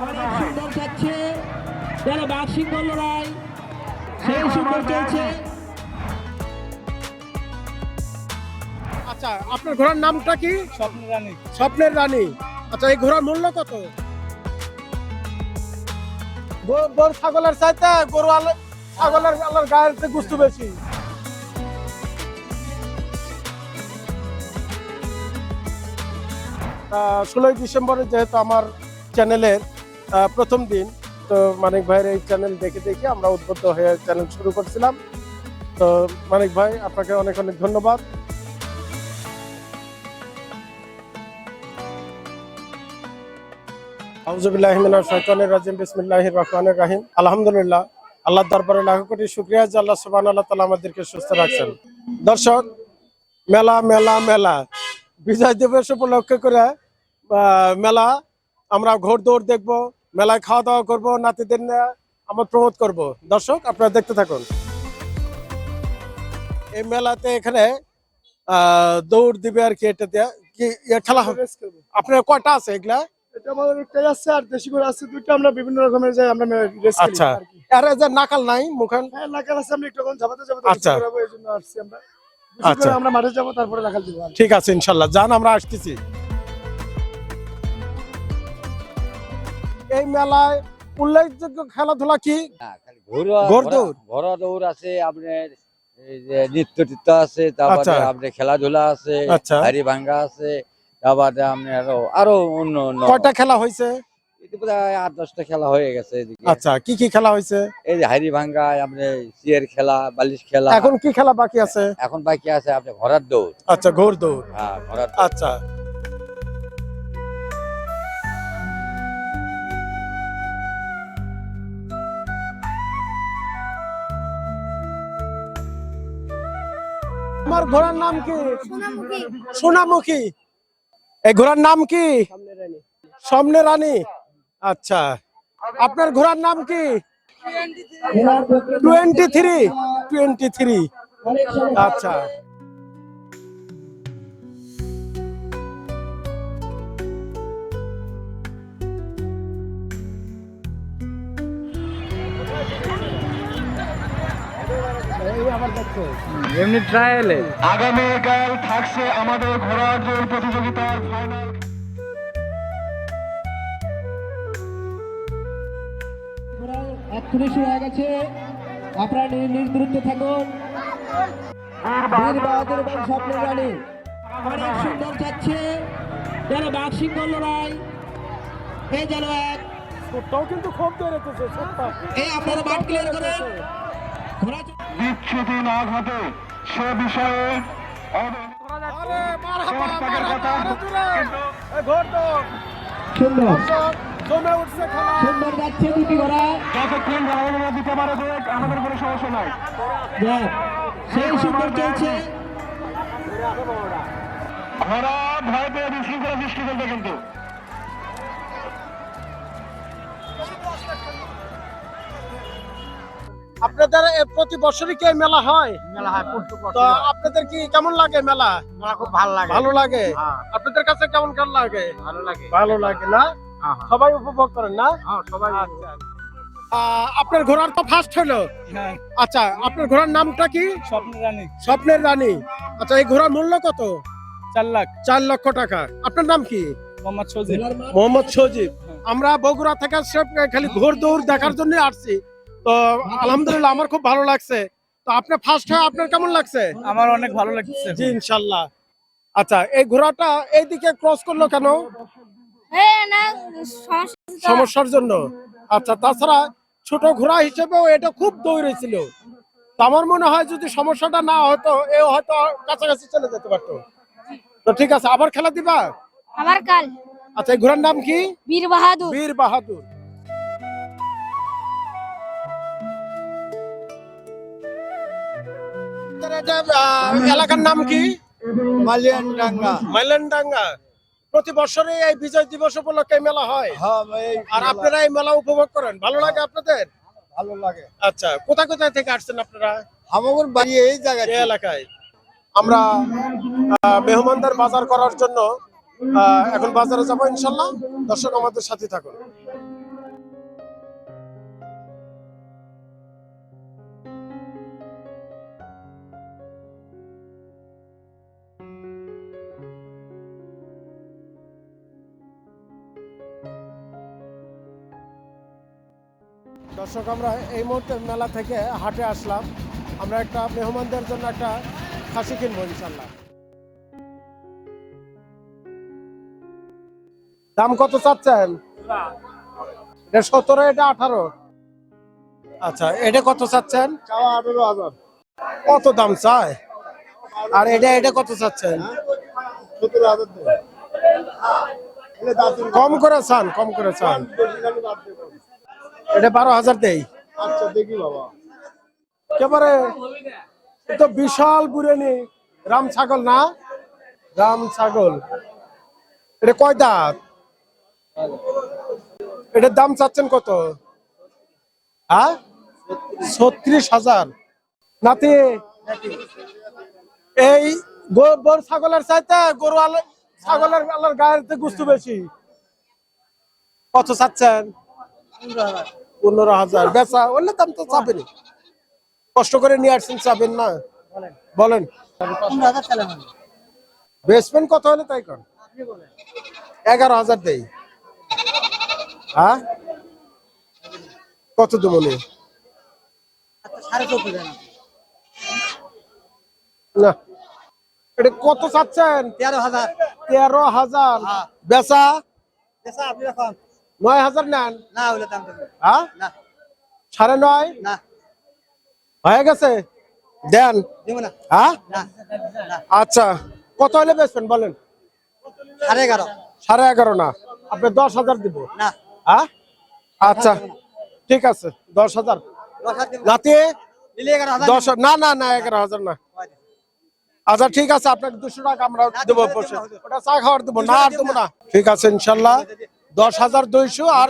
অনেক সুন্দর যাচ্ছে। যারা বাক্সিং লড়াই সেই সুন্দর চলছে আচ্ছা আপনার ঘোড়ার নামটা কি? স্বপ্নের রানী। স্বপ্নের রানী। আচ্ছা এই ঘোড়ার মূল্য কত? গো- গরু ছাগলের চাইতে গরু আলো- ছাগলের আলোর গায়ের চেয়ে গুস্তু বেশি। ষোলোই ডিসেম্বরে যেহেতু আমার চ্যানেলের প্রথম দিন। তো মানিক ভাইয়ের এই চ্যানেল দেখে দেখে আমরা উদ্বুদ্ধ হয়ে চ্যানেল শুরু করছিলাম। তো মানিক ভাই, আপনাকে অনেক অনেক ধন্যবাদ। কোটি শুকরিয়া আল্লাহ তাআলা আমাদেরকে সুস্থ রাখছেন। মেলা মেলা মেলা। বিজয় দিবস উপলক্ষে করে মেলা আমরা ঘোর দৌড় দেখব মেলায় খাওয়া দাওয়া করব নাতিদের নিয়ে আমরা প্রমোদ করব। দর্শক আপনারা দেখতে থাকুন। এই মেলাতে এখানে দৌড় দিবে আর কি এটা ইয়ে খেলা হবে? আপনার কয়টা আছে এগুলা? নাকাল নাই মুখান নাকাল আছে আমরা একটু ঝাপাতে ঝাপাতে আচ্ছা। আমরা। মাঠে যাব তারপরে। ঠিক আছে ইনশাল্লাহ। যান আমরা আসতেছি। এই মেলায় উল্লেখযোগ্য খেলাধুলা কি? ঘোড়া দৌড়? আছে আপনার নৃত্য টিত্য আছে তারপরে আচ্ছা। আপনার খেলাধুলা আছে আচ্ছা। হাড়ি ভাঙ্গা আছে তারপরে আপনি আরও আরও অন্য অন্য। কয়টা খেলা হয়েছে? আট দশটা খেলা হয়ে গেছে এদিকে। আচ্ছা কি কি খেলা হয়েছে? এই যে হাড়ি ভাঙ্গা আপনার চিয়ার খেলা বালিশ খেলা। এখন কি খেলা বাকি আছে? এখন বাকি আছে আপনার ঘোড়ার দৌড়। আচ্ছা ঘোর দৌড়। হ্যাঁ ঘোড়ার দৌড়। আচ্ছা। আমার ঘোড়ার নাম কি? সোনামুখী। এই ঘোড়ার নাম কি? সামনে রানী। আচ্ছা। আপনার ঘোড়ার নাম কি? Twenty three. Twenty three. আচ্ছা। এমনি ট্রায়ালে আগামীকাল থাকছে আমাদের ঘোড়ার দৌড় প্রতিযোগিতার ফাইনাল এক্ষুনি শুরু হয়ে গেছে। আপনারা নির্দূরত্বে থাকুন। বীর বাহাদুর এবং স্বপ্নের রানী। অনেক সুন্দর যাচ্ছে। যেন বাক্সিং লড়াই এই যেন এক। কিন্তু খুব বেড়েছে এই আপনারা মাঠ ক্লিয়ার করেন। ঘোড়া চলে- বিচ্ছুতি না ঘটে সে বিষয়ে যতক্ষণ ভালো দিতে পারে আমাদের কোনো সমস্যা নাই। সেই সুন্দর চলছে। ঘোড়া ভয় পেয়ে বিশৃঙ্খলা সৃষ্টি করবে কিন্তু। আপনাদের প্রতি বছরই কি মেলা হয়? মেলা হয় তো আপনাদের কি কেমন লাগে মেলা? মেলা খুব ভালো লাগে। ভালো লাগে? হ্যাঁ। আপনাদের কাছে কেমন কেমন লাগে? ভালো লাগে। ভালো লাগে না? হ্যাঁ, সবাই উপভোগ করেন না? হ্যাঁ সবাই আহ, আপনার ঘোড়ার তো ফার্স্ট হলো। হ্যাঁ। আচ্ছা আপনার ঘোড়ার নামটা কি? স্বপ্নের রানী। স্বপ্নের রানী। আচ্ছা এই ঘোড়ার মূল্য কত? চার লাখ। চার লক্ষ টাকা। আপনার নাম কি? মোহাম্মদ সজিব। মোহাম্মদ সজিব। আমরা বগুড়া থেকে সব খালি ঘোর দৌড় দেখার জন্য আসছি। তো আলহামদুলিল্লাহ আমার খুব ভালো লাগছে। তো আপনার ফার্স্ট হয়ে আপনার কেমন লাগছে? আমার অনেক ভালো লাগছে। জি ইনশাল্লাহ। আচ্ছা এই ঘোড়াটা এইদিকে ক্রস করল কেন? হ্যাঁ সমস্যার জন্য। আচ্ছা তাছাড়া ছোট ঘোড়া হিসেবেও এটা খুব দৌড়েছিল তো আমার মনে হয় যদি সমস্যাটা না হতো এ হয়তো কাছাকাছি চলে যেতে পারতো। তো ঠিক আছে আবার খেলা দিবা? আমার কাল। আচ্ছা এই ঘোড়ার নাম কি? বীর বাহাদুর। বীর বাহাদুর। এটা, এলাকার নাম কি? মালিয়ান ডাঙ্গা মাইলেনডাঙ্গা। প্রতি বছরে এই বিজয় দিবস উপলক্ষে মেলা হয়? হ্যাঁ আর আপনারা এই মেলা উপভোগ করেন? ভালো লাগে আপনাদের? ভালো লাগে। আচ্ছা কোথায় কোথায় থেকে আসছেন আপনারা? আমাদের বাড়ি এই জায়গায়। এই এলাকায়। আমরা মেহমানদের বাজার করার জন্য এখন বাজারে যাব ইনশাল্লাহ। দর্শক আমাদের সাথে থাকুন। দর্শক আমরা এই মুহূর্তে মেলা থেকে হাটে আসলাম। আমরা একটা মেহমানদের জন্য একটা খাসি কিনবো ইনশাল্লাহ দাম কত চাচ্ছেন? এটা সতেরো এটা আঠারো। আচ্ছা এটা কত চাচ্ছেন? কত দাম চায়? আর এটা এটা কত চাচ্ছেন? কম করে চান কম করে চান। এটা বারো হাজার দেই। আচ্ছা দেখি বাবা। একেবারে এ তো বিশাল বুড়েনি। রাম ছাগল না? রাম ছাগল। এটা কয় দাঁত? এটার দাম চাচ্ছেন কত? হ্যাঁ ছত্রিশ হাজার। নাতি এই গো- বড় ছাগলের চাইতে গরু আলো ছাগলের আলোর গায়ের গুস্তু বেশি। কত চাচ্ছেন? পনেরো হাজার। বেচা ওলে দাম তো চাপেনি। কষ্ট করে নিয়ে আসছেন চাবেন না। বলেন। বেসমেন্ট কত হলে তাই কর এগারো হাজার দেই। হ্যাঁ? কত দেবো নি? না। এটা কত চাচ্ছেন? তেরো হাজার। তেরো হাজার। বেচা আপনি রাখুন। নয় হাজার নেন না হলে দাম হ্যাঁ না। সাড়ে নয়? না। হয়ে গেছে? দেন। না। হ্যাঁ আচ্ছা কত হলে বেচবেন বলেন? সাড়ে এগারো। সাড়ে এগারো না। আপনি দশ হাজার দিব। না। হ্যাঁ আচ্ছা ঠিক আছে দশ হাজার। হাজার দশ না না না এগারো হাজার না। আচ্ছা ঠিক আছে আপনাকে দুশো টাকা আমরা দেবো ওটা চা খাওয়ার দেবো না আর দেবো না। ঠিক আছে ইনশাল্লাহ। দশ হাজার দুইশো আর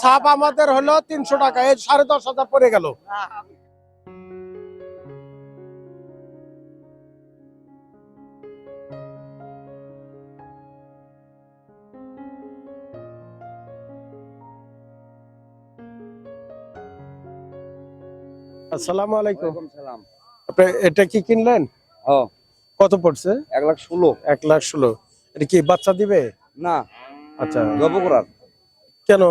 সাপ আমাদের হলো তিনশো টাকা। এই সাড়ে দশ হাজার পড়ে গেল। আসসালামু আলাইকুম। সালাম। আপনি এটা কি কিনলেন? কত পড়ছে? এক লাখ ষোলো। এক লাখ ষোলো। এটা কি বাচ্চা দিবে? না। আচ্ছা। জব করার কেন?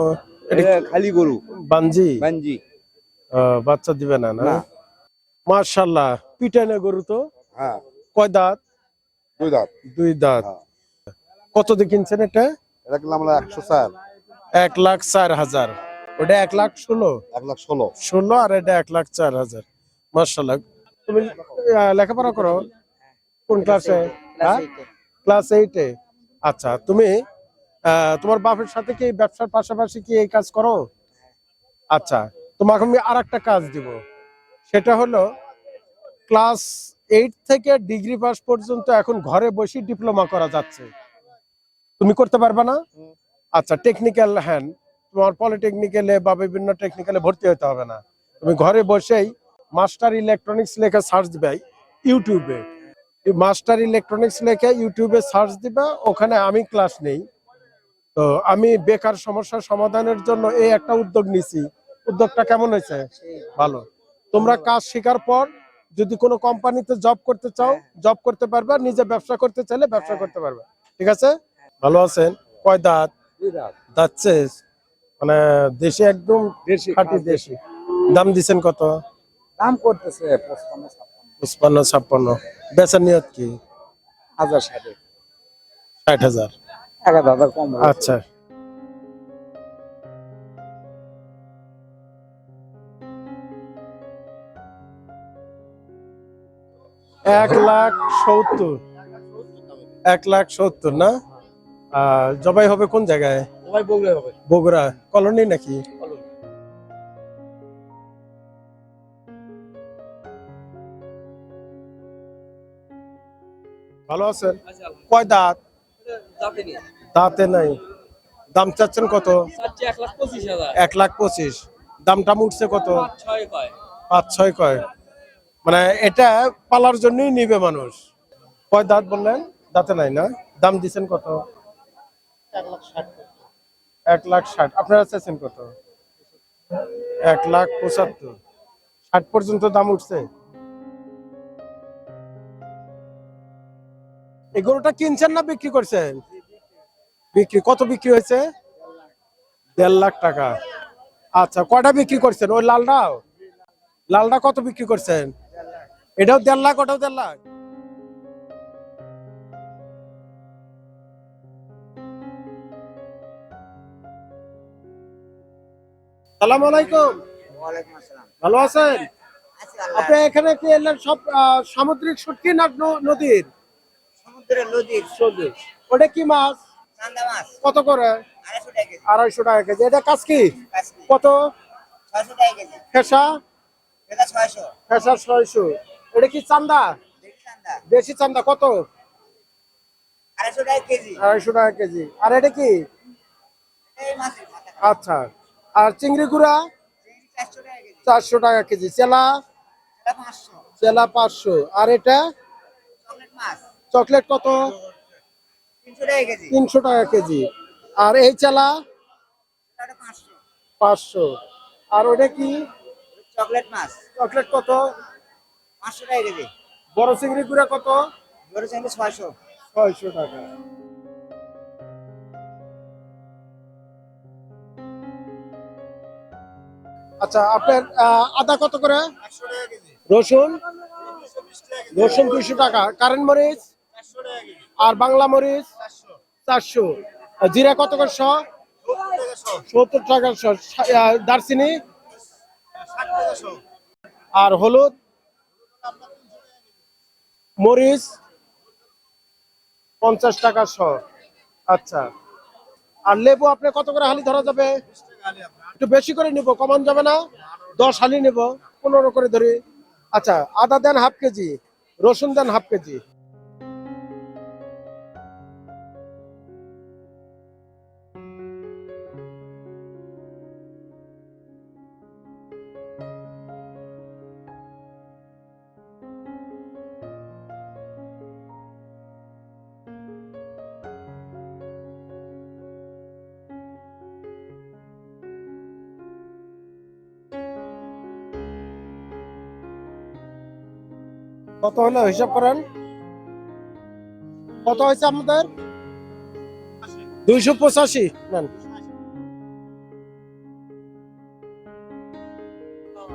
এটা খালি গরু। বানজি? আহ, বাচ্চা দিবে না না। মার্শাল্লাহ পিটানে গরু তো? হ্যাঁ। কয় দাঁত? দুই দাঁত। দুই দাঁত। হ্যাঁ। কত দিয়ে কিনছেন এটা? কিনলাম একশো চার। এক লাখ চার হাজার। ওটা এক লাখ ষোলো? এক লাখ ষোলো। ষোলো আর এটা এক লাখ চার হাজার। মার্শাল্লাহ তুমি আহ, লেখাপড়া করো? কোন ক্লাসে হ্যাঁ? ক্লাস এইটে আচ্ছা তুমি তোমার বাপের সাথে কি ব্যবসার পাশাপাশি কি এই কাজ করো? আচ্ছা তোমাকে আমি আর একটা কাজ দিব। সেটা হলো ক্লাস এইট থেকে ডিগ্রি পাস পর্যন্ত এখন ঘরে বসে ডিপ্লোমা করা যাচ্ছে। তুমি করতে পারবে না? আচ্ছা টেকনিক্যাল হ্যান্ড তোমার পলিটেকনিক্যালে বা বিভিন্ন টেকনিক্যালে ভর্তি হতে হবে না। তুমি ঘরে বসেই মাস্টার ইলেকট্রনিক্স লেখা সার্চ দিবে ইউটিউবে মাস্টার ইলেকট্রনিক্স লেখে ইউটিউবে সার্চ দিবা, ওখানে আমি ক্লাস নেই। তো আমি বেকার সমস্যার সমাধানের জন্য এই একটা উদ্যোগ নিছি। উদ্যোগটা কেমন হয়েছে? ভালো। তোমরা কাজ শেখার পর যদি কোনো কোম্পানিতে জব করতে চাও জব করতে পারবে নিজে ব্যবসা করতে চাইলে ব্যবসা করতে পারবে। ঠিক আছে? ভালো আছেন? কয় দাঁত? শেষ? মানে দেশে একদম খাঁটি দেশি। দাম দিছেন কত? দাম করতেছে পঁচপান্ন ছাপ্পান্ন। বেচার নিয়ত কি? হাজার ষাট হাজার। এক হাজার কম আচ্ছা। এক লাখ সত্তর। এক লাখ সত্তর না? আহ, জবাই হবে কোন জায়গায়? বগুড়া। কলোনি নাকি? ভালো আছেন? কয় দাঁত? দাঁতে নাই। দাম চাচ্ছেন কত? এক লাখ পঁচিশ দামটা উঠছে কত? পাঁচ ছয় কয়। মানে এটা পালার জন্যই নিবে মানুষ। কয় দাঁত বললেন? দাঁতে নাই না? দাম দিছেন কত? এক লাখ ষাট আপনারা চাইছেন কত? এক লাখ পঁচাত্তর। ষাট পর্যন্ত দাম উঠছে। এই গরুটা কিনছেন না বিক্রি করছেন? বিক্রি কত বিক্রি হয়েছে? দেড় লাখ টাকা। আচ্ছা কটা বিক্রি করছেন? ওই লালটাও? লালটা কত বিক্রি করছেন? এটাও দেড় লাখ ওটাও দেড় লাখ? সালাম আলাইকুম। ভালো আছেন? আপনি এখানে কি এলেন সব সামুদ্রিক শুটকি না নদীর? সমুদ্রের নদীর। নদীর ওটা কি মাছ? কত করে? আড়াইশো টাকা কেজি। এটা কাজ কি? কত? ফেসা? এটা ফেসা ছয়শো। এটা কি চান্দা? দেশি চান্দা। কত? আড়াইশো টাকা কেজি। আড়াইশো টাকা কেজি। আর এটা কি? আচ্ছা। আর চিংড়ি গুড়া? চারশো টাকা কেজি। চেলা? চেলা পাঁচশো। আর এটা? চকলেট কত? তিনশো টাকা কেজি। টাকা আর এই চালা? পাঁচশো। আর ওটা কি? চকলেট মাছ। চকলেট কত? পাঁচশো টাকা কেজি। বড় চিংড়ি গুড়া কত? বড় চিংড়ি ছয়শো। ছয়শো টাকা। আচ্ছা আপনার আদা কত করে? রসুন? রসুন দুইশো টাকা। কারেন্ট মরিচ? আর বাংলা মরিচ চারশো। জিরা কত করে সত্তর টাকা দারচিনি? আর হলুদ? মরিচ? পঞ্চাশ টাকা শ। আচ্ছা। আর লেবু আপনি কত করে হালি ধরা যাবে? একটু বেশি করে নিব, কমান যাবে না? দশ হালি নিব, পনেরো করে ধরি। আচ্ছা আদা দেন হাফ কেজি, রসুন দেন হাফ কেজি। কত হলো হিসাব করেন? কত হয়েছে আমাদের দুইশো পঁচাশি।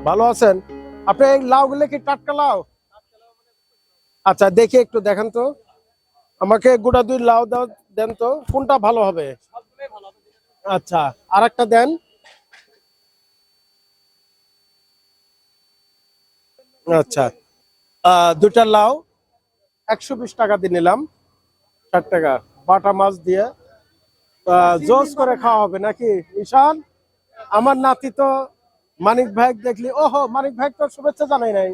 ভালো আছেন? আপনি লাউ গুলো কি টাটকা লাউ? আচ্ছা দেখি একটু দেখেন তো। আমাকে গোটা দুই লাউ দেন তো। কোনটা ভালো হবে? আচ্ছা আর একটা দেন। আচ্ছা। দুটা লাউ একশো বিশ টাকা দিয়ে নিলাম ষাট টাকা। বাটা মাছ দিয়ে জোস করে খাওয়া হবে নাকি? ঈশান আমার নাতি তো মানিক ভাই দেখলি ওহো মানিক ভাই তো শুভেচ্ছা জানাই নাই।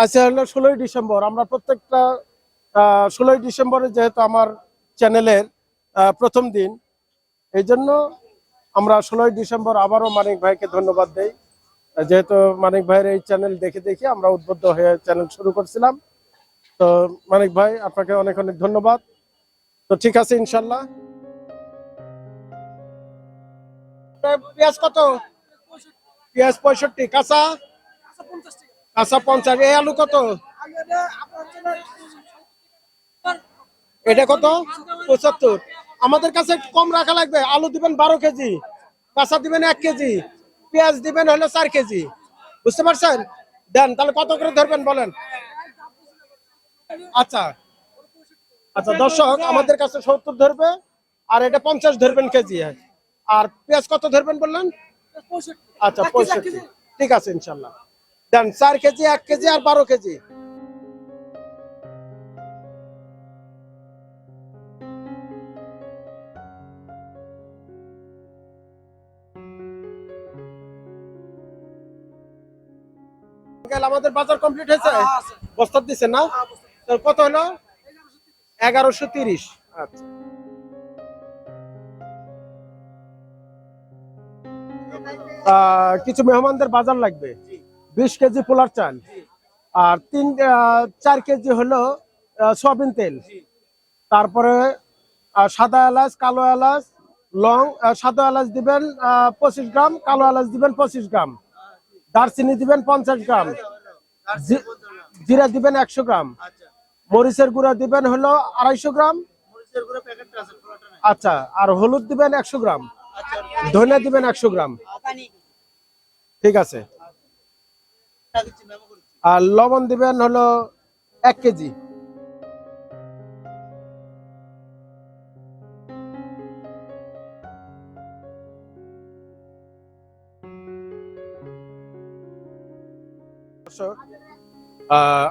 আজকে হলো ষোলোই ডিসেম্বর আমরা প্রত্যেকটা ষোলোই ডিসেম্বরে যেহেতু আমার চ্যানেলের প্রথম দিন এই জন্য আমরা ষোলোই ডিসেম্বর আবারও মানিক ভাইকে ধন্যবাদ দেই। যেহেতু মানিক ভাইয়ের এই চ্যানেল দেখে দেখে আমরা উদ্বুদ্ধ হয়ে চ্যানেল শুরু করছিলাম, তো মানিক ভাই, আপনাকে অনেক অনেক ধন্যবাদ। তো ঠিক আছে, ইনশাল্লাহ। পেঁয়াজ কত? পেঁয়াজ পঁয়ষট্টি। কাঁচা? কাঁচা পঞ্চাশ। এই আলু কত? এটা কত? পঁচাত্তর। আমাদের কাছে কম রাখা লাগবে। আলু দিবেন বারো কেজি, কাঁচা দিবেন এক কেজি। পেঁয়াজ দিবেন হলো চার কেজি। বুঝতে পারছেন? দেন, তাহলে কত করে ধরবেন বলেন? আচ্ছা। আচ্ছা দর্শক, আমাদের কাছে সত্তর ধরবে, আর এটা পঞ্চাশ ধরবেন কেজি। আর পেঁয়াজ কত ধরবেন বললেন? আচ্ছা পঁয়ষট্টি। ঠিক আছে, ইনশাল্লাহ। দেন, চার কেজি, এক কেজি, আর বারো কেজি। আঙ্কেল, আমাদের বাজার কমপ্লিট হয়েছে? বস্তা দিছে না? কত হলো? এগারোশো তিরিশ। আচ্ছা। কিছু মেহমানদের বাজার লাগবে। বিশ কেজি পোলার চাল। আর তিন চার কেজি হলো সয়াবিন তেল। তারপরে সাদা এলাচ কালো এলাচ লং সাদা এলাচ দিবেন আহ, পঁচিশ গ্রাম কালো এলাচ দিবেন পঁচিশ গ্রাম। দারচিনি দিবেন পঞ্চাশ গ্রাম। জিরা দিবেন একশো গ্রাম। মরিচের গুঁড়া দিবেন হলো আড়াইশো গ্রাম। আচ্ছা আর হলুদ দিবেন একশো গ্রাম। ধনে দিবেন একশো গ্রাম। ঠিক আছে। আর লবণ দিবেন হলো এক কেজি। দর্শক,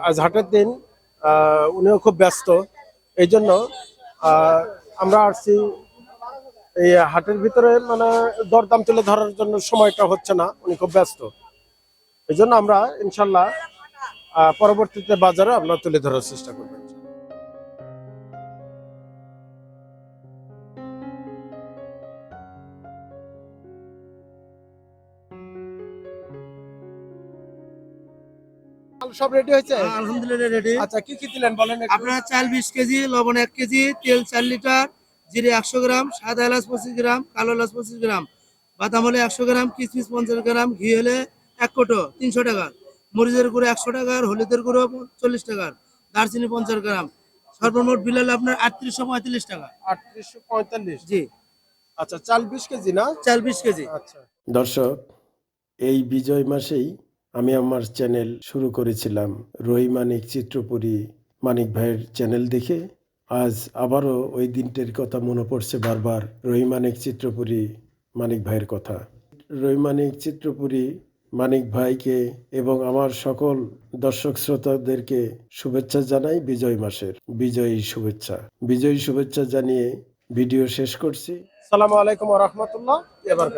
আজ হাটের দিন উনিও খুব ব্যস্ত। এই জন্য আমরা আসছি এই হাটের ভিতরে মানে দরদাম তুলে ধরার জন্য সময়টা হচ্ছে না উনি খুব ব্যস্ত। এই জন্য আমরা ইনশাল্লাহ পরবর্তীতে বাজারে আমরা তুলে ধরার চেষ্টা করব। সব রেডি হয়েছে? আলহামদুলিল্লাহ রেডি আচ্ছা কি কি দিলেন বলেন। আপনার চাল বিশ কেজি লবণ এক কেজি তেল চার লিটার জিরে একশো গ্রাম সাদা এলাচ পঁচিশ গ্রাম কালো এলাচ পঁচিশ গ্রাম বাদাম হলে একশো গ্রাম কিশমিশ পঞ্চাশ গ্রাম ঘি হলে এক কোটো তিনশো টাকা। মরিচের গুঁড়ো একশো টাকার হলুদের গুঁড়ো চল্লিশ টাকার দারচিনি পঞ্চাশ গ্রাম। সর্বমোট বিল হলে আপনার আটত্রিশশো পঁয়তাল্লিশ টাকা। আটত্রিশশো পঁয়তাল্লিশ। জি। আচ্ছা চাল বিশ কেজি না? চাল বিশ কেজি। আচ্ছা। দর্শক এই বিজয় মাসেই আমি আমার চ্যানেল শুরু করেছিলাম রহি মানিক চিত্রপুরী মানিক ভাইয়ের চ্যানেল দেখে। আজ আবারও ওই দিনটির কথা মনে পড়ছে বারবার রহি মানিক চিত্রপুরী মানিক ভাইয়ের কথা। রহি মানিক চিত্রপুরী মানিক ভাইকে এবং আমার সকল দর্শক শ্রোতাদেরকে শুভেচ্ছা জানাই বিজয় মাসের। বিজয়ী শুভেচ্ছা। বিজয়ী শুভেচ্ছা জানিয়ে ভিডিও শেষ করছি। সালামু আলাইকুম রহমতুল্লাহ। এবার